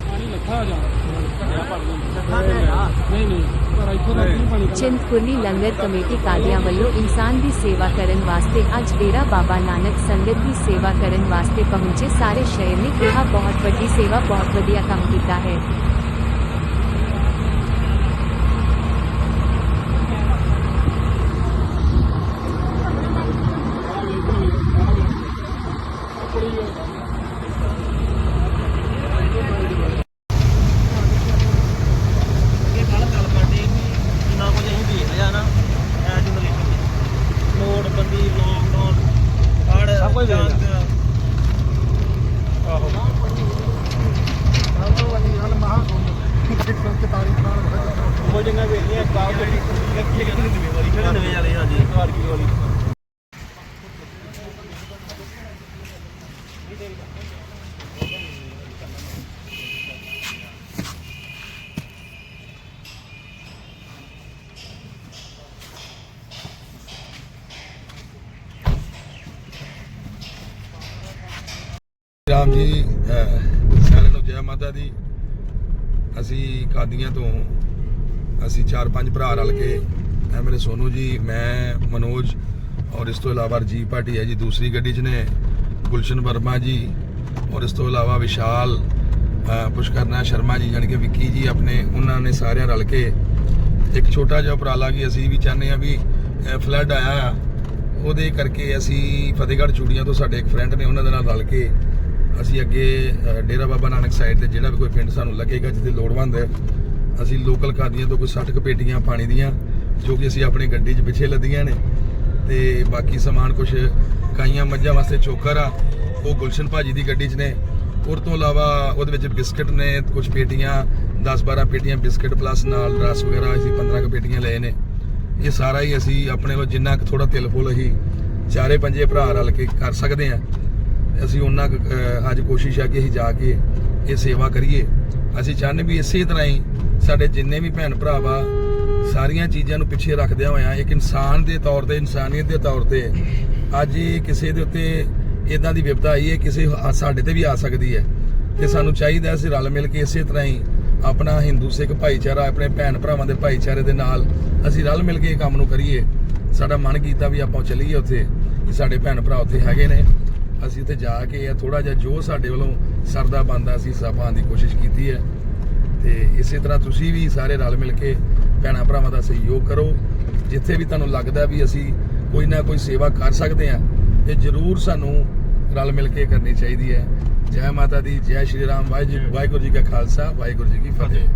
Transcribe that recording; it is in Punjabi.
ਪਾਣੀ ਲੱਥਾ ਜਾ ਨਹੀਂ ਨਹੀਂ ਪਰ ਇੱਥੋਂ ਦਾ ਨਹੀਂ ਪਾਣੀ ਚਿੰਤਪੁਰਨੀ ਲੰਗਰ ਕਮੇਟੀ ਕਾਦੀਆਂ ਵੱਲੋਂ ਇਨਸਾਨ ਦੀ ਸੇਵਾ ਕਰਨ ਵਾਸਤੇ ਅੱਜ ਡੇਰਾ ਬਾਬਾ ਨਾਨਕ ਸੰਗਤ ਦੀ ਸੇਵਾ ਕਰਨ ਵਾਸਤੇ ਪਹੁੰਚੇ ਸਾਰੇ ਸ਼ਹਿਰ ਨੇ ਕਿਹਾ ਬਹੁਤ ਵੱਡੀ ਸੇਵਾ ਬਹੁਤ ਵਧੀਆ ਕੰਮ ਕੀਤਾ ਹੈ ਇਹ ਗੱਲ ਗੱਲ ਕਰਦੇ ਵੀ ਜਿੰਨਾ ਕੁਝ ਅਸੀਂ ਦੇਖ ਲਿਆ ਨਾ ਐ ਜਨਰੇਸ਼ਨ ਵਿੱਚ ਨੋਟਬੰਦੀ ਲੋਕਡਾਊਨ ਦੇਖ ਜੰਗ ਆਹੋ। ਉਹ ਜੰਗਾ ਵੇਖੀਆਂ ਕਾਹ ਜਿਹੜੀ ਇੱਕ ਇੱਕ ਨਵੇਂ ਵਾਲੀ ਫਿਰ ਨਵੇਂ ਵਾਲੇ ਹਾਂਜੀ ਰਾਮ ਜੀ ਸਾਰਿਆਂ ਨੂੰ ਜੈ ਮਾਤਾ ਦੀ। ਅਸੀਂ ਕਾਦੀਆਂ ਤੋਂ ਅਸੀਂ ਚਾਰ ਪੰਜ ਭਰਾ ਰਲ ਕੇ, ਇਹ ਮੇਰੇ ਸੋਨੂ ਜੀ, ਮੈਂ, ਮਨੋਜ ਔਰ ਇਸ ਤੋਂ ਇਲਾਵਾ ਜੀ ਪਾਰਟੀ ਹੈ ਜੀ, ਦੂਸਰੀ ਗੱਡੀ 'ਚ ਨੇ ਗੁਲਸ਼ਨ ਵਰਮਾ ਜੀ ਔਰ ਇਸ ਤੋਂ ਇਲਾਵਾ ਵਿਸ਼ਾਲ ਪੁਸ਼ਕਰਨਾ ਸ਼ਰਮਾ ਜੀ, ਜਾਣੀ ਕਿ ਵਿੱਕੀ ਜੀ ਆਪਣੇ, ਉਹਨਾਂ ਨੇ ਸਾਰਿਆਂ ਰਲ ਕੇ ਇੱਕ ਛੋਟਾ ਜਿਹਾ ਉਪਰਾਲਾ ਕੀ ਅਸੀਂ ਵੀ ਚਾਹੁੰਦੇ ਆ ਵੀ ਫਲੱਡ ਆਇਆ। ਉਹਦੇ ਕਰਕੇ ਅਸੀਂ ਫਤਿਹਗੜ੍ਹ ਚੂੜੀਆਂ ਤੋਂ ਸਾਡੇ ਇੱਕ ਫਰੈਂਡ ਨੇ, ਉਹਨਾਂ ਦੇ ਨਾਲ ਰਲ ਕੇ ਅਸੀਂ ਅੱਗੇ ਡੇਰਾ ਬਾਬਾ ਨਾਨਕ ਸਾਈਡ ਤੇ ਜਿਹੜਾ ਵੀ ਕੋਈ ਪਿੰਡ ਸਾਨੂੰ ਲੱਗੇਗਾ, ਜਿੱਥੇ ਲੋੜਵੰਦ ਹੈ, ਅਸੀਂ ਲੋਕਲ ਖਾਦੀਆਂ ਤੋਂ ਕੋਈ 60 ਕੁ ਪੇਟੀਆਂ ਪਾਣੀ ਦੀਆਂ, ਜੋ ਕਿ ਅਸੀਂ ਆਪਣੀ ਗੱਡੀ 'ਚ ਪਿੱਛੇ ਲੱਦੀਆਂ ਨੇ। ਤੇ ਬਾਕੀ ਸਮਾਨ ਕੁਝ ਕਾਈਆਂ ਮੱਝਾਂ ਵਾਸਤੇ ਚੋਕਰ ਆ, ਉਹ ਗੁਲਸ਼ਨ ਭਾਜੀ ਦੀ ਗੱਡੀ 'ਚ ਨੇ। ਉਹ ਤੋਂ ਇਲਾਵਾ ਉਹਦੇ ਵਿੱਚ ਬਿਸਕਟ ਨੇ ਕੁਝ ਪੇਟੀਆਂ 10-12 ਪੇਟੀਆਂ ਬਿਸਕਟ ਪਲੱਸ ਨਾਲ ਰਸ ਵਗੈਰਾ, ਅਸੀਂ 15 ਕੁ ਪੇਟੀਆਂ ਲਏ ਨੇ। ਇਹ ਸਾਰਾ ਹੀ ਅਸੀਂ ਆਪਣੇ ਕੋਲ ਜਿੰਨਾ ਕੁ ਥੋੜਾ ਤਿਲ ਫੁੱਲ ਅਸੀਂ ਚਾਰੇ ਪੰਜੇ ਭਰਾ ਰਲ ਕੇ ਕਰ ਸਕਦੇ ਆ ਅਸੀਂ ਉਹਨਾਂ ਅੱਜ ਕੋਸ਼ਿਸ਼ ਆ ਕਿ ਅਸੀਂ ਜਾ ਕੇ ਇਹ ਸੇਵਾ ਕਰੀਏ। ਅਸੀਂ ਚਾਹੁੰਦੇ ਵੀ ਇਸੇ ਤਰ੍ਹਾਂ ਹੀ ਸਾਡੇ ਜਿੰਨੇ ਵੀ ਭੈਣ ਭਰਾ ਵਾ ਸਾਰੀਆਂ ਚੀਜ਼ਾਂ ਨੂੰ ਪਿੱਛੇ ਰੱਖਦਿਆਂ ਹੋਇਆਂ, ਇੱਕ ਇਨਸਾਨ ਦੇ ਤੌਰ ਤੇ, ਇਨਸਾਨੀਅਤ ਦੇ ਤੌਰ ਤੇ ਅੱਜ ਇਹ ਕਿਸੇ ਦੇ ਉੱਤੇ ਇਦਾਂ ਦੀ ਵਿਪਤਾ ਆਈ ਹੈ, ਕਿਸੇ ਸਾਡੇ ਤੇ ਵੀ ਆ ਸਕਦੀ ਹੈ। ਤੇ ਸਾਨੂੰ ਚਾਹੀਦਾ ਅਸੀਂ ਰਲ ਮਿਲ ਕੇ ਇਸੇ ਤਰ੍ਹਾਂ ਹੀ ਆਪਣਾ ਹਿੰਦੂ ਸਿੱਖ ਭਾਈਚਾਰਾ, ਆਪਣੇ ਭੈਣ ਭਰਾਵਾਂ ਦੇ ਭਾਈਚਾਰੇ ਦੇ ਨਾਲ ਅਸੀਂ ਰਲ ਮਿਲ ਕੇ ਇਹ ਕੰਮ ਨੂੰ ਕਰੀਏ। ਸਾਡਾ ਮਨ ਕੀਤਾ ਵੀ ਆਪਾਂ ਚੱਲੀਏ ਉੱਥੇ ਕਿ ਸਾਡੇ ਭੈਣ ਭਰਾ ਉੱਥੇ ਹੈਗੇ ਨੇ। ਅਸੀਂ ਉੱਥੇ ਜਾ ਕੇ ਇਹ ਥੋੜਾ ਜਿਹਾ ਜੋ ਸਾਡੇ ਵੱਲੋਂ ਸਰਦਾ ਬੰਦਾ ਅਸੀਂ ਸਭਾਂ ਦੀ ਕੋਸ਼ਿਸ਼ ਕੀਤੀ ਹੈ। ਤੇ ਇਸੇ ਤਰ੍ਹਾਂ ਤੁਸੀਂ ਵੀ ਸਾਰੇ ਰਲ ਮਿਲ ਕੇ ਭੈਣਾਂ ਭਰਾਵਾਂ ਦਾ ਸਹਿਯੋਗ ਕਰੋ। ਜਿੱਥੇ ਵੀ ਤੁਹਾਨੂੰ ਲੱਗਦਾ ਵੀ ਅਸੀਂ ਕੋਈ ਨਾ ਕੋਈ ਸੇਵਾ ਕਰ ਸਕਦੇ ਹਾਂ, ਤੇ ਜਰੂਰ ਸਾਨੂੰ ਰਲ ਮਿਲ ਕੇ ਕਰਨੀ ਚਾਹੀਦੀ ਹੈ। ਜੈ ਮਾਤਾ ਦੀ, ਜੈ ਸ਼੍ਰੀ ਰਾਮ, ਵਾਹਿਗੁਰੂ ਵਾਹਿਗੁਰੂ ਜੀ ਕਾ ਖਾਲਸਾ, ਵਾਹਿਗੁਰੂ ਜੀ ਕੀ ਫਤਿਹ।